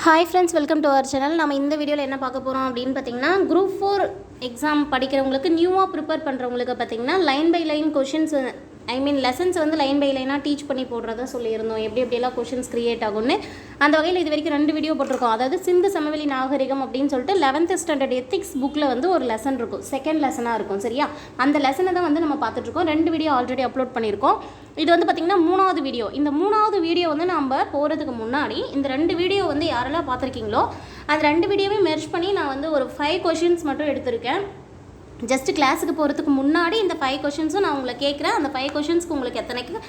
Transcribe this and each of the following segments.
Hi friends welcome to our channel நம்ம இந்த வீடியோவில் என்ன பார்க்க போகிறோம் அப்படின்னு பார்த்தீங்கன்னா குரூப் ஃபோர் எக்ஸாம் படிக்கிறவங்களுக்கு நியூவாக ப்ரிப்பேர் பண்ணுறவங்களுக்கு பார்த்தீங்கன்னா line by line questions I mean lessons வந்து லைன் பை லைனாக டீச் பண்ணி போடுறதா சொல்லியிருந்தோம். எப்படி எப்படியெல்லாம் கொஷின்ஸ் கிரியேட் ஆகும்னு. அந்த வகையில் இது வரைக்கும் ரெண்டு வீடியோ போட்டிருக்கோம். அதாவது சிந்து சமவெளி நாகரிகம் அப்படின்னு சொல்லிட்டு லெவன்த் ஸ்டாண்டர்ட் எத்திக்ஸ் புக்கில் வந்து ஒரு லெசன் இருக்கும். செகண்ட் லெசனாக இருக்கும் சரியா? அந்த லெசனை தான் வந்து நம்ம பார்த்துட்ருக்கோம் ரெண்டு வீடியோ ஆல்ரெடி அப்லோட் பண்ணியிருக்கோம். இது வந்து பார்த்திங்கன்னா மூணாவது வீடியோ இந்த மூணாவது வீடியோ வந்து நம்ம போகிறதுக்கு முன்னாடி இந்த ரெண்டு வீடியோ வந்து யாரெல்லாம் பார்த்துருக்கீங்களோ அந்த ரெண்டு வீடியோவே மெர்ஜ் பண்ணி நான் வந்து ஒரு ஃபைவ் கொஷின்ஸ் மட்டும் எடுத்திருக்கேன். ஜஸ்ட் கிளாஸுக்கு போகிறதுக்கு முன்னாடி இந்த ஃபைவ் கொஷின்ஸும் நான் உங்களை கேட்குறேன். அந்த ஃபைவ் கொஷின்ஸ்க்கு உங்களுக்கு எத்தனைக்கு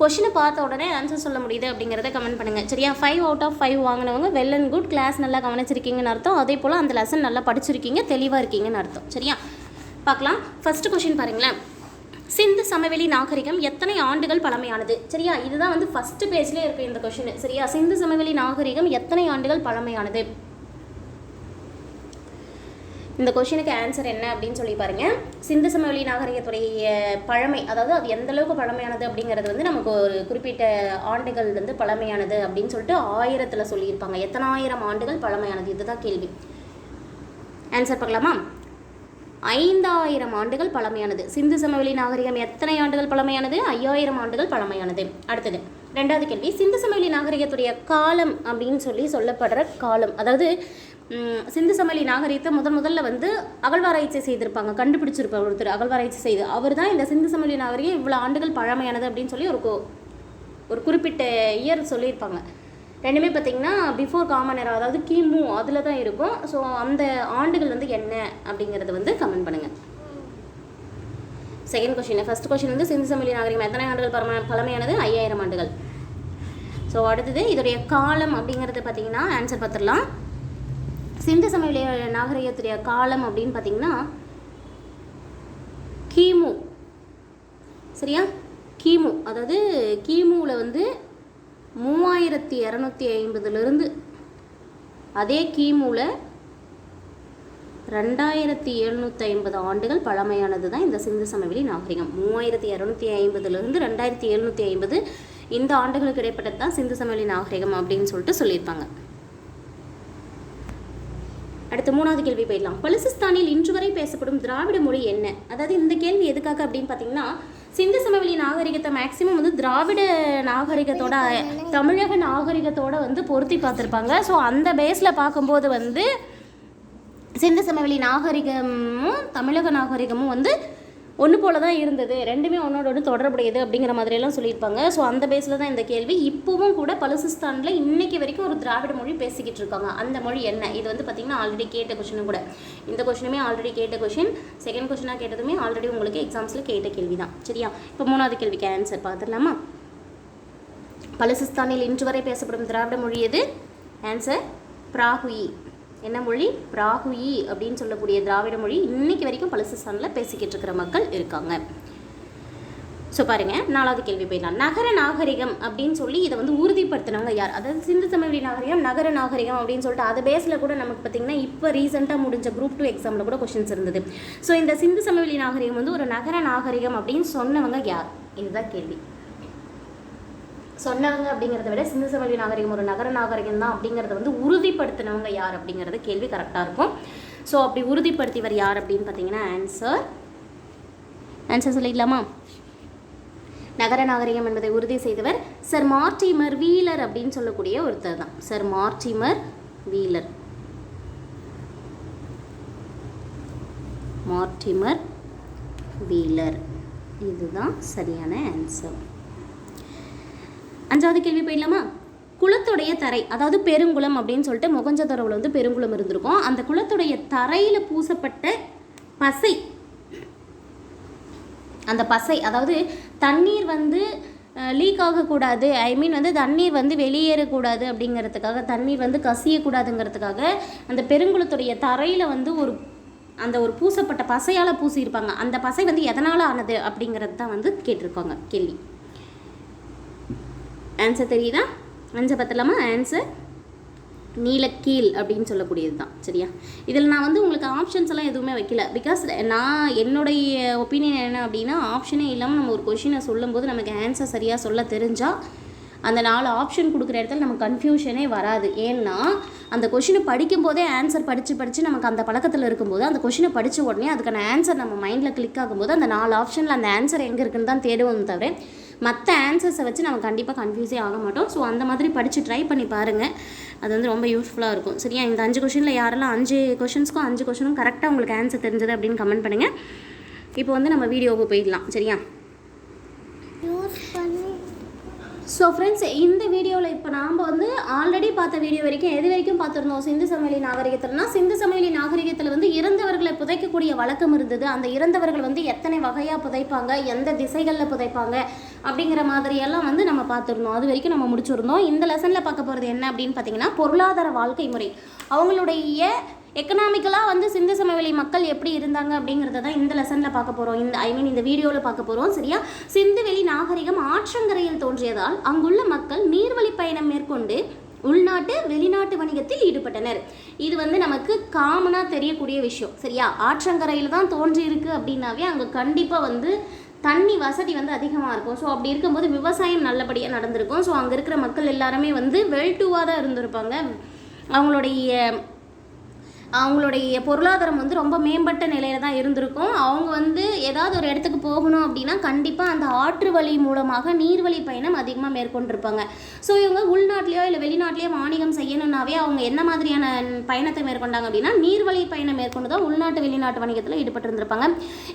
கொஷினை பார்த்த உடனே ஆன்சர் சொல்ல முடியுது அப்படிங்கிறத கமெண்ட் பண்ணுங்கள் சரியா? ஃபைவ் அவுட் ஆஃப் ஃபைவ் வாங்கினவங்க வெல் அண்ட் குட் கிளாஸ் நல்லா கவனிச்சிருக்கீங்கன்னு அர்த்தம். அதே போல் அந்த லெசன் நல்லா படிச்சிருக்கீங்க தெளிவாக இருக்கீங்கன்னு அர்த்தம். சரியா? பார்க்கலாம். ஃபஸ்ட்டு கொஷின் பாருங்களேன். சிந்து சமவெளி நாகரிகம் எத்தனை ஆண்டுகள் பழமையானது? சரியா? இதுதான் வந்து ஃபஸ்ட்டு பேஜ்லேயே இருக்குது இந்த கொஷின் சரியா? சிந்து சமவெளி நாகரிகம் எத்தனை ஆண்டுகள் பழமையானது? இந்த கொஷினுக்கு ஆன்சர் என்ன அப்படின்னு சொல்லி பாருங்க. சிந்து சமவெளி நாகரிகத்துடைய பழமை அதாவது அது எந்த அளவுக்கு பழமையானது அப்படிங்கிறது வந்து நமக்கு ஒரு குறிப்பிட்ட ஆண்டுகள் வந்து பழமையானது அப்படின்னு சொல்லிட்டு ஆயிரத்தில் சொல்லியிருப்பாங்க. எத்தனை ஆயிரம் ஆண்டுகள் பழமையானது? இதுதான் கேள்வி. ஆன்சர் பார்க்கலாமா? ஐந்தாயிரம் ஆண்டுகள் பழமையானது. சிந்து சமவெளி நாகரிகம் எத்தனை ஆண்டுகள் பழமையானது? ஐயாயிரம் ஆண்டுகள் பழமையானது. அடுத்தது ரெண்டாவது கேள்வி. சிந்து சமவெளி நாகரிகத்துடைய காலம் அப்படின்னு சொல்லி சொல்லப்படுற காலம் அதாவது சிந்து சமலி நாகரீகத்தை முதன் முதல்ல வந்து அகழ்வாராய்ச்சி செய்திருப்பாங்க கண்டுபிடிச்சிருப்பார் ஒருத்தர் அகழ்வாராய்ச்சி செய்து. அவர் தான் இந்த சிந்து சமலி நாகரிகம் இவ்வளோ ஆண்டுகள் பழமையானது அப்படின்னு சொல்லி ஒரு ஒரு குறிப்பிட்ட இயர் சொல்லியிருப்பாங்க. ரெண்டுமே பார்த்தீங்கன்னா பிஃபோர் காமன் எரா அதாவது கிமு அதில் தான் இருக்கும். ஸோ அந்த ஆண்டுகள் வந்து என்ன அப்படிங்கிறத வந்து கமெண்ட் பண்ணுங்கள் செகண்ட் கொஷின் ஃபஸ்ட் கொஷின் வந்து சிந்து சமவெளி நாகரிகம் எத்தனை ஆண்டுகள் பரம பழமையானது? ஐயாயிரம் ஆண்டுகள். ஸோ அடுத்தது இதோடைய காலம் அப்படிங்கிறது பார்த்தீங்கன்னா ஆன்சர் பார்த்துடலாம். சிந்து சமவெளி நாகரிகத்துடைய காலம் அப்படின்னு பார்த்தீங்கன்னா கிமு. சரியா? கிமு. அதாவது கிமுவில் வந்து மூவாயிரத்தி இரநூத்தி ஐம்பதுலேருந்து அதே கிமுவில் ரெண்டாயிரத்தி எழுநூற்றி ஐம்பது ஆண்டுகள் பழமையானது தான் இந்த சிந்து சமவெளி நாகரிகம். மூவாயிரத்தி இரநூத்தி ஐம்பதுலேருந்து ரெண்டாயிரத்தி எழுநூற்றி ஐம்பது இந்த ஆண்டுகளுக்கு இடைப்பட்டது தான் சிந்து சமவெளி நாகரிகம் அப்படின்னு சொல்லிட்டு சொல்லியிருப்பாங்க. அடுத்த மூணாவது கேள்வி போயிடலாம். பலுசிஸ்தானில் இன்று வரை பேசப்படும் திராவிட மொழி என்ன? அதாவது இந்த கேள்வி எதுக்காக அப்படின்னு பார்த்தீங்கன்னா சிந்து சமவெளி நாகரிகத்தை மேக்சிமம் வந்து திராவிட நாகரிகத்தோட தமிழக நாகரிகத்தோட வந்து பொருத்தி பார்த்துருப்பாங்க. ஸோ அந்த பேஸில் பார்க்கும்போது வந்து சிந்து சமவெளி நாகரிகமும் தமிழக நாகரிகமும் வந்து ஒன்று போல தான் இருந்தது. ரெண்டுமே ஒன்றோட ஒன்று தொடர்புடையது அப்படிங்கிற மாதிரியெல்லாம் சொல்லியிருப்பாங்க. ஸோ அந்த பேஸில் தான் இந்த கேள்வி. இப்போவும் கூட பலுசிஸ்தானில் இன்றைக்கி வரைக்கும் ஒரு திராவிட மொழி பேசிக்கிட்டு இருக்காங்க. அந்த மொழி என்ன? இது வந்து பார்த்திங்கன்னா ஆல்ரெடி கேட்ட கொஷினும் கூட. இந்த கொஷினுமே ஆல்ரெடி கேட்ட கொஷின் செகண்ட் கொஷினாக கேட்டதுமே ஆல்ரெடி உங்களுக்கு எக்ஸாம்ஸில் கேட்ட கேள்வி தான் சரியா? இப்போ மூணாவது கேள்விக்கு ஆன்சர் பார்த்துடலாமா? பலுசிஸ்தானில் இன்று வரை பேசப்படும் திராவிட மொழி எது? ஆன்சர் பிராகுயி என்ன மொழி? பிராகுயி அப்படின்னு சொல்லக்கூடிய திராவிட மொழி இன்னைக்கு வரைக்கும் பலுசிஸ்தானில் பேசிக்கிட்டு இருக்கிற மக்கள் இருக்காங்க. ஸோ பாருங்கள் நாலாவது கேள்வி போயிடலாம். நகர நாகரிகம் அப்படின்னு சொல்லி இதை வந்து உறுதிப்படுத்தினவங்க யார்? அதாவது சிந்து சமவெளி நாகரிகம் நகர நாகரிகம் அப்படின்னு சொல்லிட்டு அது பேஸில் கூட நமக்கு பார்த்தீங்கன்னா இப்போ ரீசெண்டாக முடிஞ்ச குரூப் டூ எக்ஸாமில் கூட கொஷின்ஸ் இருந்தது. ஸோ இந்த சிந்து சமவெளி நாகரிகம் வந்து ஒரு நகர நாகரிகம் அப்படின்னு சொன்னவங்க யார்? இதுதான் கேள்வி. சொன்னவங்க அப்படிங்கிறத விட சிந்து சமவெளி நாகரிகம் ஒரு நகர நாகரிகம் தான் அப்படிங்கிறத வந்து உறுதிப்படுத்தினவங்க யார் அப்படிங்கிறது கேள்வி கரெக்டாக இருக்கும். ஸோ அப்படி உறுதிப்படுத்தியவர் யார் அப்படின்னு பார்த்தீங்கன்னா ஆன்சர் ஆன்சர் சொல்லிடலாமா? நகர நாகரிகம் என்பதை உறுதி செய்தவர் சர் மார்டிமர் வீலர் அப்படின்னு சொல்லக்கூடிய ஒருத்தர் தான். Sir Mortimer Wheeler. Mortimer Wheeler. இதுதான் சரியான ஆன்சர் அஞ்சாவது கேள்வி போயிடலாமா? குளத்துடைய தரை அதாவது பெருங்குளம் அப்படின்னு சொல்லிட்டு முகஞ்சதரவில் வந்து பெருங்குளம் இருந்திருக்கும். அந்த குளத்துடைய தரையில் பூசப்பட்ட பசை அந்த பசை அதாவது தண்ணீர் வந்து லீக் ஆகக்கூடாது. ஐ மீன் வந்து தண்ணீர் வந்து வெளியேறக்கூடாது அப்படிங்கிறதுக்காக தண்ணீர் வந்து கசியக்கூடாதுங்கிறதுக்காக அந்த பெருங்குளத்துடைய தரையில் வந்து ஒரு அந்த ஒரு பூசப்பட்ட பசையால் பூசியிருப்பாங்க. அந்த பசை வந்து எதனால் ஆனது அப்படிங்கிறது தான் வந்து கேட்டிருக்காங்க கேள்வி. ஆன்சர் தெரியுதா? ஆன்சர் பார்த்தலாமா ஆன்சர் நீலக்கீழ் அப்படின்னு சொல்லக்கூடியது தான். சரியா? இதில் நான் வந்து உங்களுக்கு ஆப்ஷன்ஸ் எல்லாம் எதுவுமே வைக்கல. பிகாஸ் நான் என்னுடைய ஒப்பீனியன் என்ன அப்படின்னா ஆப்ஷனே இல்லாமல் நம்ம ஒரு கொஷினை சொல்லும்போது நமக்கு ஆன்சர் சரியாக சொல்ல தெரிஞ்சால் அந்த நாலு ஆப்ஷன் கொடுக்குற இடத்துல நமக்கு கன்ஃபியூஷனே வராது. ஏன்னா அந்த கொஷினை படிக்கும்போதே ஆன்சர் படித்து படித்து நமக்கு அந்த பழக்கத்தில் இருக்கும்போது அந்த கொஷினை படித்த உடனே அதுக்கான ஆன்சர் நம்ம மைண்டில் கிளிக் ஆகும்போது அந்த நாலு ஆப்ஷனில் அந்த ஆன்சர் எங்கே இருக்குன்னு தான் தேடுவோம் தவிர மற்ற ஆன்சர்ஸை வச்சு நம்ம கண்டிப்பாக கன்ஃபியூஸே ஆக மாட்டோம். ஸோ அந்த மாதிரி படித்து ட்ரை பண்ணி பாருங்கள் அது வந்து ரொம்ப யூஸ்ஃபுல்லாக இருக்கும். சரியா? இந்த அஞ்சு கொஷினில் யாரெல்லாம் அஞ்சு கொஷின்ஸ்க்கும் அஞ்சு கொஷினும் கரெக்டாக உங்களுக்கு ஆன்சர் தெரிஞ்சது அப்படின்னு கமெண்ட் பண்ணுங்கள் இப்போ வந்து நம்ம வீடியோவுக்கு போயிடலாம். சரியா யூஸ் பண்ணி ஸோ ஃப்ரெண்ட்ஸ் இந்த வீடியோவில் இப்போ நாம் வந்து ஆல்ரெடி பார்த்த வீடியோ வரைக்கும் எது வரைக்கும் பார்த்துருந்தோம்? சிந்து சமவெளி நாகரிகத்தில்னா சிந்து சமவெளி நாகரிகத்தில் வந்து இறந்தவர்களை புதைக்கக்கூடிய வழக்கம் இருந்தது. அந்த இறந்தவர்கள் வந்து எத்தனை வகையாக புதைப்பாங்க? எந்த திசைகளில் புதைப்பாங்க? அப்படிங்கிற மாதிரியெல்லாம் வந்து நம்ம பார்த்துருந்தோம். அது வரைக்கும் நம்ம முடிச்சிருந்தோம். இந்த லெசனில் பார்க்க போகிறது என்ன அப்படின்னு பார்த்தீங்கன்னா பொருளாதார வாழ்க்கை முறை. அவங்களுடைய எக்கனாமிக்கலாக வந்து சிந்து சமவெளி மக்கள் எப்படி இருந்தாங்க அப்படிங்கிறத தான் இந்த லெசனில் பார்க்க போகிறோம் இந்த ஐ மீன் இந்த வீடியோவில் பார்க்க போகிறோம் சரியா? சிந்துவெளி நாகரிகம் ஆற்றங்கரையில் தோன்றியதால் அங்குள்ள மக்கள் நீர்வழி பயணம் மேற்கொண்டு உள்நாட்டு வெளிநாட்டு வணிகத்தில் ஈடுபட்டனர். இது வந்து நமக்கு காமனாக தெரியக்கூடிய விஷயம். சரியா? ஆற்றங்கரையில் தான் தோன்றியிருக்கு அப்படின்னாவே அங்கே கண்டிப்பாக வந்து தண்ணி வசதி வந்து அதிகமாக இருக்கும். ஸோ அப்படி இருக்கும்போது விவசாயம் நல்லபடியாக நடந்திருக்கும். ஸோ அங்கே இருக்கிற மக்கள் எல்லாருமே வந்து வெல்டுவாக தான் இருந்திருப்பாங்க. அவங்களுடைய அவங்களுடைய பொருளாதாரம் வந்து ரொம்ப மேம்பட்ட நிலையில தான் இருந்திருக்கும். அவங்க வந்து ஏதாவது ஒரு இடத்துக்கு போகணும் அப்படின்னா கண்டிப்பாக அந்த ஆற்று வழி மூலமாக நீர்வழி பயணம் அதிகமாக மேற்கொண்டிருப்பாங்க. ஸோ இவங்க உள்நாட்டிலையோ இல்லை வெளிநாட்டிலையோ வாணிகம் செய்யணும்னாவே அவங்க என்ன மாதிரியான பயணத்தை மேற்கொண்டாங்க அப்படின்னா நீர்வழி பயணம் மேற்கொண்டு தான் உள்நாட்டு வெளிநாட்டு வணிகத்தில் ஈடுபட்டிருந்திருப்பாங்க.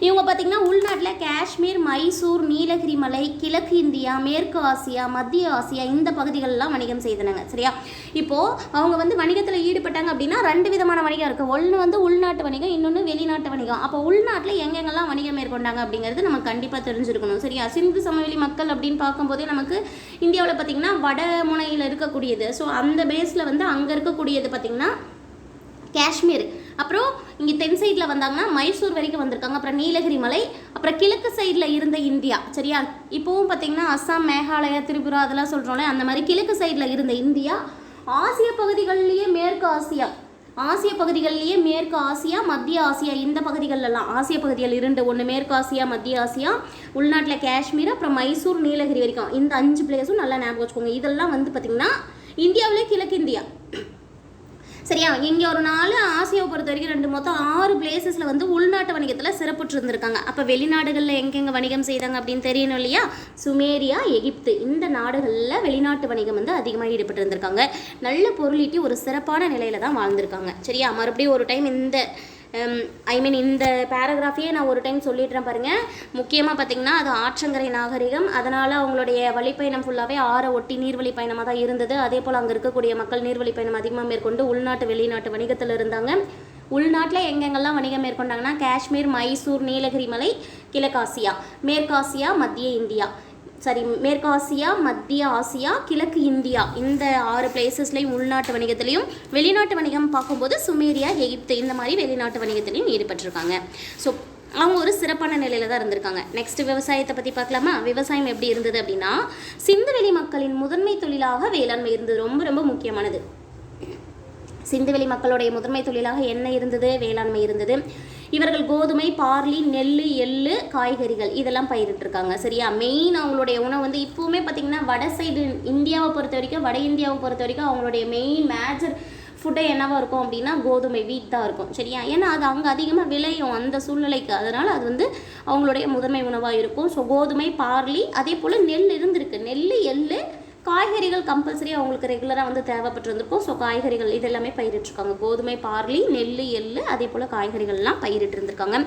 இவங்க பார்த்திங்கன்னா உள்நாட்டில் காஷ்மீர் மைசூர் நீலகிரி மலை கிழக்கு இந்தியா மேற்கு ஆசியா மத்திய ஆசியா இந்த பகுதிகளெலாம் வணிகம் செய்தனாங்க. சரியா? இப்போது அவங்க வந்து வணிகத்தில் ஈடுபட்டாங்க அப்படின்னா ரெண்டு விதமான வணிகம் இருக்குது ஒன்று வந்து உள்நாட்டு வணிகம் இன்னொன்று வெளிநாட்டு வணிகம். அப்போ உள்நாட்டில் எங்கெங்கெல்லாம் வணிகம் மேற்கொண்டாங்க அப்படிங்கிறது நம்ம கண்டிப்பாக தெரிஞ்சிருக்கணும். சரியா? சிந்து சமவெளி மக்கள் அப்படின்னு பார்க்கும்போதே நமக்கு இந்தியாவில் பார்த்திங்கன்னா வட முனையில் இருக்கக்கூடியது. ஸோ அந்த பேஸில் வந்து அங்கே இருக்கக்கூடியது பார்த்திங்கன்னா காஷ்மீர். அப்புறம் இங்கே தென் சைடில் வந்தாங்கன்னா மைசூர் வரைக்கும் வந்திருக்காங்க. அப்புறம் நீலகிரி மலை அப்புறம் கிழக்கு சைடில் இருந்த இந்தியா. சரியா? இப்போவும் பார்த்தீங்கன்னா அஸ்ஸாம் மேகாலயா திரிபுரா அதெல்லாம் சொல்கிறோம்ல அந்த மாதிரி கிழக்கு சைடில் இருந்த இந்தியா ஆசிய பகுதிகள்லேயே மேற்கு ஆசியா. ஆசிய பகுதிகளிலேயே மேற்கு ஆசியா மத்திய ஆசியா இந்த பகுதிகளெல்லாம். ஆசிய பகுதிகள் இரண்டு ஒன்று மேற்கு ஆசியா மத்திய ஆசியா உள்நாட்டில் காஷ்மீர் அப்புறம் மைசூர் நீலகிரி வரைக்கும். இந்த அஞ்சு பிளேஸும் நல்லா ஞாபகம் வச்சுக்கோங்க. இதெல்லாம் வந்து பார்த்திங்கன்னா இந்தியாவிலே கிழக்கு இந்தியா. சரியா? இங்கே ஒரு நாலு ஆசியாவை பொறுத்த வரைக்கும் ரெண்டு மொத்தம் ஆறு பிளேசஸில் வந்து உள்நாட்டு வணிகத்தில் சிறப்புற்று இருந்திருக்காங்க அப்போ வெளிநாடுகளில் எங்கெங்கே வணிகம் செய்தாங்க அப்படின்னு தெரியணும் இல்லையா? சுமேரியா எகிப்து இந்த நாடுகளில் வெளிநாட்டு வணிகம் வந்து அதிகமாக ஈடுபட்டு இருந்திருக்காங்க நல்ல பொருளீட்டி ஒரு சிறப்பான நிலையில தான் வாழ்ந்திருக்காங்க. சரியா? மறுபடியும் ஒரு டைம் இந்த Um, ஐ மீன் இந்த பேராகிராஃபையே நான் ஒரு டைம் சொல்லிடுறேன் பாருங்கள் முக்கியமாக பார்த்தீங்கன்னா அது ஆற்றங்கரை நாகரிகம். அதனால் அவங்களுடைய வழிப்பயணம் ஃபுல்லாகவே ஆற ஒட்டி நீர்வழி பயணமாக தான் இருந்தது. அதே போல் அங்கே இருக்கக்கூடிய மக்கள் நீர்வழி பயணம் அதிகமாக மேற்கொண்டு உள்நாட்டு வெளிநாட்டு வணிகத்தில் இருந்தாங்க. உள்நாட்டில் எங்கெங்கெல்லாம் வணிகம் மேற்கொண்டாங்கன்னா காஷ்மீர் மைசூர் நீலகிரி மலை கிழக்காசியா மேற்காசியா மத்திய இந்தியா. சரி மேற்காசியா மத்திய ஆசியா கிழக்கு இந்தியா இந்த ஆறு பிளேசஸ்லையும் உள்நாட்டு வணிகத்திலையும் வெளிநாட்டு வணிகம் பார்க்கும்போது சுமேரியா எகிப்து இந்த மாதிரி வெளிநாட்டு வணிகத்திலையும் ஈடுபட்டிருக்காங்க. ஸோ அவங்க ஒரு சிறப்பான நிலையில தான் இருந்திருக்காங்க. நெக்ஸ்ட் விவசாயத்தை பற்றி பார்க்கலாமா? விவசாயம் எப்படி இருந்தது அப்படின்னா சிந்துவெளி மக்களின் முதன்மை தொழிலாக வேளாண்மை இருந்தது. ரொம்ப ரொம்ப முக்கியமானது. சிந்துவெளி மக்களுடைய முதன்மை தொழிலாக என்ன இருந்தது? வேளாண்மை இருந்தது. இவர்கள் கோதுமை பார்லி நெல் எள்ளு காய்கறிகள் இதெல்லாம் பயிரிட்டிருக்காங்க. சரியா? மெயின் அவங்களுடைய உணவு வந்து இப்போவுமே பார்த்திங்கன்னா வட சைடு இந்தியாவை பொறுத்த வரைக்கும் வட இந்தியாவை பொறுத்த வரைக்கும் அவங்களுடைய மெயின் மேஜர் ஃபுட்டே என்னவாக இருக்கும் அப்படின்னா கோதுமை வீட் தான் இருக்கும். சரியா? ஏன்னா அது அங்கே அதிகமாக விளையும் அந்த சூழ்நிலைக்கு. அதனால் அது வந்து அவங்களுடைய முதன்மை உணவாக இருக்கும். ஸோ கோதுமை பார்லி அதே போல் நெல் இருந்திருக்கு. நெல் எள்ளு காய்கறிகள் கம்பல்சரி அவங்களுக்கு ரெகுலராக வந்து தேவைப்பட்டு ஸோ காய்கறிகள் இதெல்லாமே பயிரிட்டிருக்காங்க. கோதுமை பார்லி நெல் எள்ளு அதே போல் காய்கறிகள்லாம் பயிரிட்டு இருந்திருக்காங்க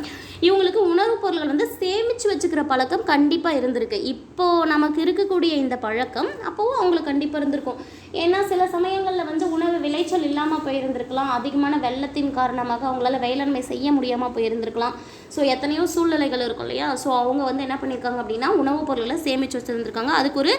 இவங்களுக்கு உணவுப் பொருள்கள் வந்து சேமித்து வச்சுக்கிற பழக்கம் கண்டிப்பாக இருந்திருக்கு. இப்போது நமக்கு இருக்கக்கூடிய இந்த பழக்கம் அப்போவும் அவங்களுக்கு கண்டிப்பாக இருந்திருக்கும். ஏன்னா சில சமயங்களில் வந்து உணவு விளைச்சல் இல்லாமல் போயிருந்திருக்கலாம். அதிகமான வெள்ளத்தின் காரணமாக அவங்களால வேளாண்மை செய்ய முடியாமல் போயிருந்திருக்கலாம். ஸோ எத்தனையோ சூழ்நிலைகள் இருக்கும் இல்லையா? ஸோ அவங்க வந்து என்ன பண்ணியிருக்காங்க அப்படின்னா உணவுப் பொருள்களை சேமித்து வச்சுருந்துருக்காங்க. அதுக்கு ஒரு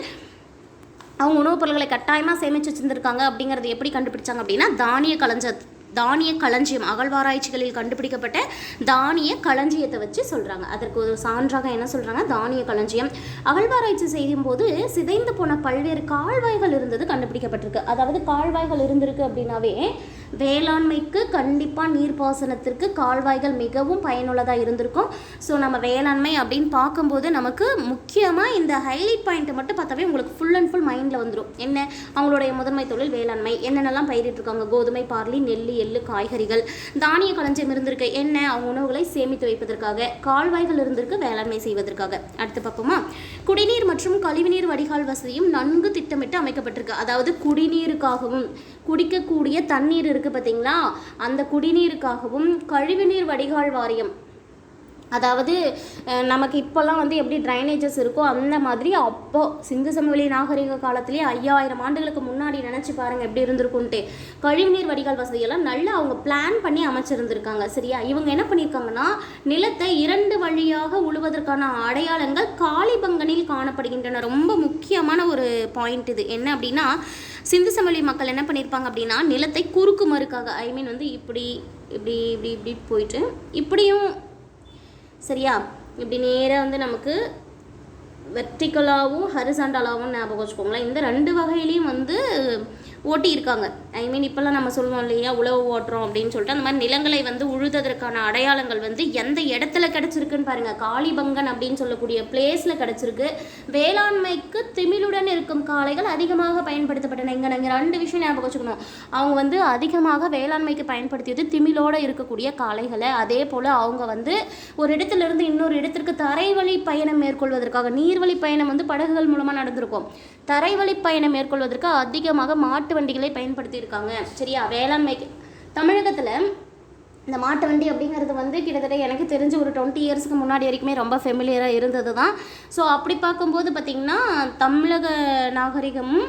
அவங்க உணவுப் பொருட்களை கட்டாயமாக சேமித்து வச்சுருந்துருக்காங்க அப்படிங்கிறது எப்படி கண்டுபிடிச்சாங்க அப்படின்னா தானிய களஞ்ச தானிய களஞ்சியம் அகழ்வாராய்ச்சிகளில் கண்டுபிடிக்கப்பட்ட தானிய களஞ்சியத்தை வச்சு சொல்கிறாங்க அதற்கு ஒரு சான்றாக என்ன சொல்கிறாங்க தானிய களஞ்சியம். அகழ்வாராய்ச்சி செய்யும் போது சிதைந்து போன பல்வேறு கால்வாய்கள் இருந்தது கண்டுபிடிக்கப்பட்டிருக்கு. அதாவது கால்வாய்கள் இருந்திருக்கு அப்படின்னாவே வேளாண்மைக்கு கண்டிப்பாக நீர்ப்பாசனத்திற்கு கால்வாய்கள் மிகவும் பயனுள்ளதாக இருந்திருக்கும். ஸோ நம்ம வேளாண்மை அப்படின்னு பார்க்கும்போது நமக்கு முக்கியமாக இந்த ஹைலைட் பாயிண்ட்டை மட்டும் பார்த்தாவே உங்களுக்கு ஃபுல் அண்ட் ஃபுல் மைண்டில் வந்துடும் என்ன? அவங்களுடைய முதன்மை தொழில் வேளாண்மை. என்னென்னலாம் பயிரிட்டிருக்காங்க கோதுமை பார்லி நெல் எள்ளு காய்கறிகள். தானிய களஞ்சம் இருந்திருக்கு. என்ன? அவங்க உணவுகளை சேமித்து வைப்பதற்காக கால்வாய்கள் இருந்திருக்கு வேளாண்மை செய்வதற்காக. அடுத்து பார்ப்போமா? குடிநீர் மற்றும் கழிவுநீர் வடிகால் வசதியும் நன்கு திட்டமிட்டு அமைக்கப்பட்டிருக்கு. அதாவது குடிநீருக்காகவும் குடிக்கக்கூடிய தண்ணீர் இருக்குது பார்த்தீங்களா அந்த குடிநீருக்காகவும் கழிவுநீர் வடிகால் வாரியம் அதாவது நமக்கு இப்போல்லாம் வந்து எப்படி ட்ரைனேஜஸ் இருக்கோ அந்த மாதிரி அப்போது சிந்து சமவெளி நாகரிக காலத்திலேயே ஐயாயிரம் ஆண்டுகளுக்கு முன்னாடி நினச்சி பாருங்கள் எப்படி இருந்திருக்குன்ட்டு. கழிவுநீர் வடிகால் வசதியெல்லாம் நல்லா அவங்க பிளான் பண்ணி அமைச்சிருந்திருக்காங்க. சரியா? இவங்க என்ன பண்ணியிருக்காங்கன்னா நிலத்தை இரண்டு வழியாக உழுவதற்கான அடையாளங்கள் காளிபங்கனில் காணப்படுகின்றன. ரொம்ப முக்கியமான ஒரு பாயிண்ட் இது. என்ன அப்படின்னா சிந்து சமவெளி மக்கள் என்ன பண்ணியிருப்பாங்க அப்படின்னா நிலத்தை குறுக்கு மறுக்காக ஐ மீன் வந்து இப்படி இப்படி இப்படி இப்படி போயிட்டு இப்படியும் சரியா? இப்படி நேராக வந்து நமக்கு வெர்டிக்கலாகவும் ஹரிசாண்டலாகவும் ஞாபகம் வச்சுக்கோங்களேன். இந்த ரெண்டு வகையிலையும் வந்து ஓட்டியிருக்காங்க. ஐ மீன் இப்போல்லாம் நம்ம சொல்லுவோம் இல்லையா உழவு ஓட்டுறோம் அப்படின்னு சொல்லிட்டு அந்த மாதிரி நிலங்களை வந்து உழுததற்கான அடையாளங்கள் வந்து எந்த இடத்துல கிடச்சிருக்குன்னு பாருங்கள் காளிபங்கன் அப்படின்னு சொல்லக்கூடிய பிளேஸில் கிடச்சிருக்கு. வேளாண்மைக்கு திமிழுடன் இருக்கும் காளைகள் அதிகமாக பயன்படுத்தப்பட்டன. இங்கே நாங்கள் ரெண்டு விஷயம் ஞாபகம் வச்சுக்கணும். அவங்க வந்து அதிகமாக வேளாண்மைக்கு பயன்படுத்தியது திமிழோடு இருக்கக்கூடிய காளைகளை. அதே போல் அவங்க வந்து ஒரு இடத்துல இருந்து இன்னொரு இடத்திற்கு தரைவழி பயணம் மேற்கொள்வதற்காக நீர்வழி பயணம் வந்து படகுகள் மூலமாக நடந்திருக்கும். தரைவழி பயணம் மேற்கொள்வதற்கு அதிகமாக மாட்டு மாட்டு வண்டிகளை பயன்படுத்தியிருக்காங்க சரியா? வேளாண்மைக்கு தமிழகத்தில் இந்த மாட்டு வண்டி அப்படிங்கிறது வந்து கிட்டத்தட்ட எனக்கு தெரிஞ்சு ஒரு டுவெண்ட்டி இயர்ஸ்க்கு முன்னாடி வரைக்குமே ரொம்ப ஃபெமிலியராக இருந்தது தான் ஸோ அப்படி பார்க்கும்போது பார்த்திங்கன்னா தமிழக நாகரிகமும்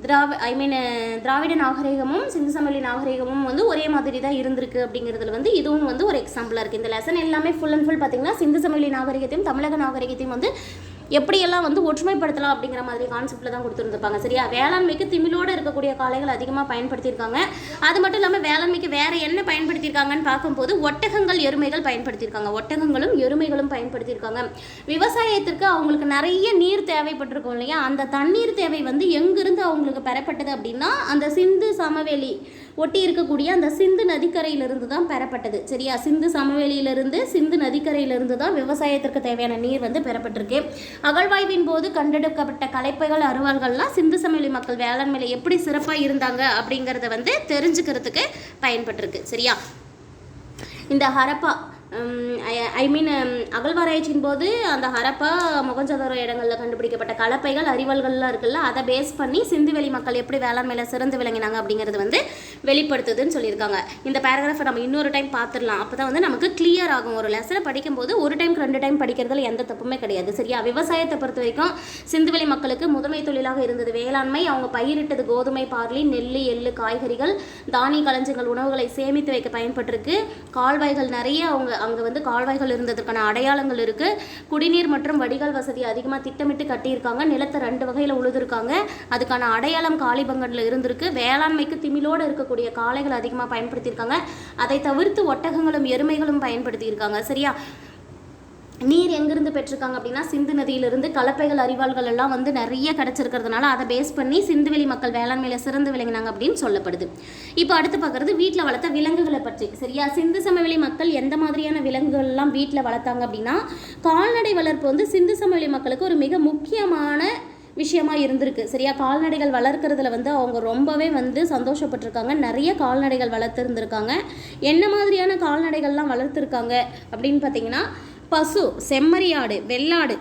திராவி ஐ மீன் திராவிட நாகரிகமும் சிந்து சமவெளி நாகரிகமும் வந்து ஒரே மாதிரி தான் இருந்திருக்கு அப்படிங்கிறதுல வந்து இதுவும் வந்து ஒரு எக்ஸாம்பிளாக இருக்குது இந்த லெசன் எல்லாமே ஃபுல் அண்ட் ஃபுல் பார்த்திங்கன்னா சிந்து சமவெளி நாகரிகத்தையும் தமிழக நாகரிகத்தையும் வந்து எப்படியெல்லாம் வந்து ஒற்றுமைப்படுத்தலாம் அப்படிங்கிற மாதிரி கான்செப்டில் தான் கொடுத்துருந்துருப்பாங்க. சரியா? வேளாண்மைக்கு திமிழோடு இருக்கக்கூடிய காளைகள் அதிகமாக பயன்படுத்தியிருக்காங்க. அது மட்டும் இல்லாமல் வேளாண்மைக்கு வேறு என்ன பயன்படுத்தியிருக்காங்கன்னு பார்க்கும்போது ஒட்டகங்கள் எருமைகள் பயன்படுத்தியிருக்காங்க. ஒட்டகங்களும் எருமைகளும் பயன்படுத்தியிருக்காங்க. விவசாயத்திற்கு அவங்களுக்கு நிறைய நீர் தேவைப்பட்டிருக்கும் இல்லையா? அந்த தண்ணீர் தேவை வந்து எங்கிருந்து அவங்களுக்கு பெறப்பட்டது அப்படின்னா அந்த சிந்து சமவெளி ஒட்டி இருக்கக்கூடிய அந்த சிந்து நதிக்கரையிலிருந்து தான் பெறப்பட்டது. சரியா? சிந்து சமவெளியிலிருந்து சிந்து நதிக்கரையிலிருந்து தான் விவசாயத்திற்கு தேவையான நீர் வந்து பெறப்பட்டிருக்கு. அகழ்வாய்வின் போது கண்டெடுக்கப்பட்ட கலைப்பைகள் அருவாள்கள்லாம் சிந்து சமவெளி மக்கள் வேளாண்மையில எப்படி சிறப்பாக இருந்தாங்க அப்படிங்கிறத வந்து தெரிஞ்சுக்கிறதுக்கு பயன்பட்டிருக்கு. சரியா? இந்த ஹரப்பா ஐ மீன் அகழ்வாராய்ச்சியின் போது அந்த ஹரப்பா மொகஞ்சதாரோ இடங்களில் கண்டுபிடிக்கப்பட்ட கலப்பைகள் அறிவல்கள்லாம் இருக்குல்ல அதை பேஸ் பண்ணி சிந்துவெளி மக்கள் எப்படி வேளாண்மையில் சிறந்து விளங்கினாங்க அப்படிங்கிறது வந்து வெளிப்படுத்துதுன்னு சொல்லியிருக்காங்க. இந்த பேராகிராஃபை நம்ம இன்னொரு டைம் பார்த்துடலாம். அப்போ தான் வந்து நமக்கு கிளியர் ஆகும். ஒரு லெசனை படிக்கும்போது ஒரு டைம் ரெண்டு டைம் படிக்கிறதுல எந்த தப்புமே கிடையாது. சரியா? விவசாயத்தை பொறுத்த வரைக்கும் சிந்துவெளி மக்களுக்கு முதன்மை தொழிலாக இருந்தது வேளாண்மை. அவங்க பயிரிட்டது கோதுமை பார்லி நெல் எள்ளு காய்கறிகள் தானிய களஞ்சங்கள் உணவுகளை சேமித்து வைக்க பயன்பட்டிருக்கு. கால்வாய்கள் நிறைய அவங்க அங்கே வந்து கால்வாய்கள் இருந்ததற்கான அடையாளங்கள் இருக்குது குடிநீர் மற்றும் வடிகால் வசதி அதிகமாக திட்டமிட்டு கட்டியிருக்காங்க. நிலத்தை ரெண்டு வகையில் உழுதுருக்காங்க. அதுக்கான அடையாளம் காளிபங்கனில் இருந்திருக்கு. வேளாண்மைக்கு திமிலோடு இருக்கக்கூடிய காளைகள் அதிகமாக பயன்படுத்தியிருக்காங்க. அதை தவிர்த்து ஒட்டகங்களும் எருமைகளும் பயன்படுத்தியிருக்காங்க. சரியா? நீர் எங்கிருந்து பெற்றிருக்காங்க அப்படின்னா சிந்து நதியிலிருந்து கலப்பைகள் அறிவாள்கள் எல்லாம் வந்து நிறைய கிடச்சிருக்கிறதுனால அதை பேஸ் பண்ணி சிந்துவெளி மக்கள் வேளாண்மையில சிறந்து விளங்கினாங்க அப்படின்னு சொல்லப்படுது. இப்போ அடுத்து பார்க்குறது வீட்டில் வளர்த்த விலங்குகளை பற்றி. சரியா? சிந்து சமவெளி மக்கள் எந்த மாதிரியான விலங்குகள்லாம் வீட்டில் வளர்த்தாங்க அப்படின்னா கால்நடை வளர்ப்பு வந்து சிந்து சமவெளி மக்களுக்கு ஒரு மிக முக்கியமான விஷயமா இருந்திருக்கு. சரியா? கால்நடைகள் வளர்க்குறதுல வந்து அவங்க ரொம்பவே வந்து சந்தோஷப்பட்டிருக்காங்க. நிறைய கால்நடைகள் வளர்த்துருந்துருக்காங்க. என்ன மாதிரியான கால்நடைகள்லாம் வளர்த்துருக்காங்க அப்படின்னு பார்த்தீங்கன்னா பசு செம்மறியாடு வெள்ளாடு.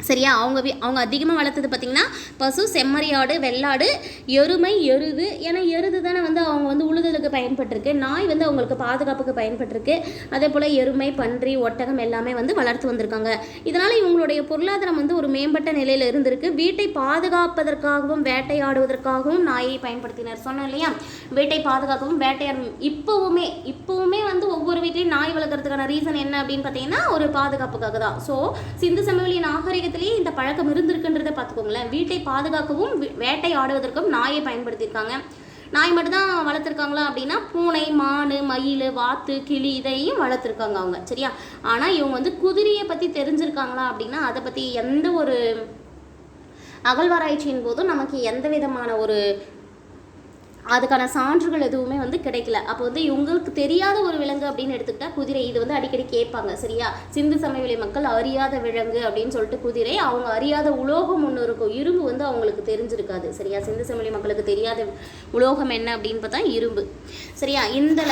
சரியா? அவங்க வி- அவங்க அதிகமாக வளர்த்தது பார்த்திங்கன்னா பசு செம்மறியாடு வெள்ளாடு எருமை எருது. ஏன்னா எருது தானே வந்து அவங்க வந்து உழுதலுக்கு பயன்பட்டிருக்கு. நாய் வந்து அவங்களுக்கு பாதுகாப்புக்கு பயன்பட்டிருக்கு. அதே போல் எருமை பன்றி ஒட்டகம் எல்லாமே வந்து வளர்த்து வந்திருக்காங்க. இதனால் இவங்களுடைய பொருளாதாரம் வந்து ஒரு மேம்பட்ட நிலையில் இருந்திருக்கு. வீட்டை பாதுகாப்பதற்காகவும் வேட்டையாடுவதற்காகவும் நாயை பயன்படுத்தினர். சொன்னோம் இல்லையா? வீட்டை பாதுகாக்கவும் வேட்டையாடும். இப்போவுமே இப்போவுமே வீட்லேயும் நாய் வளர்க்குறதுக்கான ரீசன் என்ன அப்படின்னு பார்த்தீங்கன்னா ஒரு பாதுகாப்புக்காக தான். ஸோ சிந்து சமவெளி நாகரிகத்திலேயே இந்த பழக்கம் இருந்திருக்குன்றதை பார்த்துக்கோங்களேன். வீட்டை பாதுகாக்கவும் வேட்டை ஆடுவதற்கும் நாயை பயன்படுத்தியிருக்காங்க. நாய் மட்டும்தான் வளர்த்துருக்காங்களா அப்படின்னா பூனை மான் மயில் வாத்து கிளி இதையும் வளர்த்துருக்காங்க அவங்க. சரியா? ஆனால் இவங்க வந்து குதிரையை பற்றி தெரிஞ்சிருக்காங்களா அப்படின்னா அதை பற்றி எந்த ஒரு அகழ்வாராய்ச்சியின் போதும் நமக்கு எந்த விதமான ஒரு அதுக்கான சான்றுகள் எதுவுமே வந்து கிடைக்கல. அப்போ வந்து இவங்களுக்கு தெரியாத ஒரு விலங்கு அப்படின்னு எடுத்துக்கிட்டா குதிரை. இது வந்து அடிக்கடி கேட்பாங்க. சரியா? சிந்து சமவெளி மக்கள் அறியாத விலங்கு அப்படின்னு சொல்லிட்டு குதிரை. அவங்க அறியாத உலோகம் ஒன்று இருக்கும். இரும்பு வந்து அவங்களுக்கு தெரிஞ்சிருக்காது. சரியா? சிந்து சமவெளி மக்களுக்கு தெரியாத உலோகம் என்ன அப்படின்னு பார்த்தா இரும்பு. சரியா? இந்த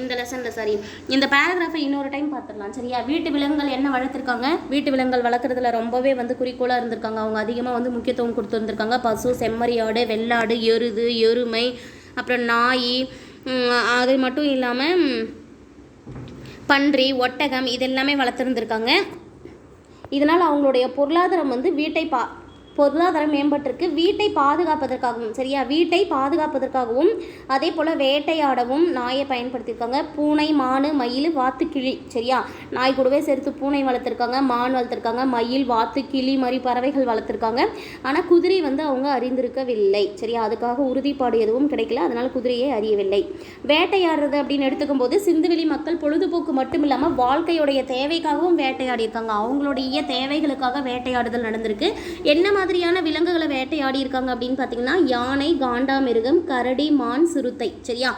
இந்த லெசனில் சாரி. இந்த பேராகிராஃபை இன்னொரு டைம் பார்த்துடலாம். சரியா? வீட்டு விலங்குகள் என்ன வளர்த்துருக்காங்க? வீட்டு விலங்குகள் வளர்க்குறதுல ரொம்பவே வந்து குறிக்கோளாக இருந்திருக்காங்க. அவங்க அதிகமாக வந்து முக்கியத்துவம் கொடுத்துருந்துருக்காங்க பசு செம்மறியாடு வெள்ளாடு எருது எருமை அப்புறம் நாய் அது மட்டும் இல்லாமல் பன்றி ஒட்டகம் இதெல்லாமே வளர்த்துருந்துருக்காங்க. இதனால் அவங்களுடைய பொருளாதாரம் வந்து வீட்டை பா பொருளாதாரம் மேம்பட்டிருக்கு. வீட்டை பாதுகாப்பதற்காகவும் சரியா? வீட்டை பாதுகாப்பதற்காகவும் அதே போல் வேட்டையாடவும் நாயை பயன்படுத்தியிருக்காங்க. பூனை மானு மயில் வாத்து கிளி சரியா? நாய் கூடவே சேர்த்து பூனை வளர்த்துருக்காங்க மான் வளர்த்துருக்காங்க மயில் வாத்து கிளி மாதிரி பறவைகள் வளர்த்துருக்காங்க. ஆனால் குதிரை வந்து அவங்க அறிந்திருக்கவில்லை சரியா? அதுக்காக உறுதிப்பாடு எதுவும் கிடைக்கல. அதனால் குதிரையை அறியவில்லை. வேட்டையாடுறது அப்படின்னு எடுத்துக்கும் போது சிந்துவெளி மக்கள் பொழுதுபோக்கு மட்டும் இல்லாமல் வாழ்க்கையுடைய தேவைக்காகவும் வேட்டையாடி இருக்காங்க அவங்களுடைய தேவைகளுக்காக வேட்டையாடுதல் நடந்திருக்கு. என்ன மாதிரியான விலங்குகளை வேட்டையாடி இருக்காங்க அப்படின்னு பார்த்தீங்கன்னா யானை காண்டாமிருகம் கரடி மான் சிறுத்தை சரியா?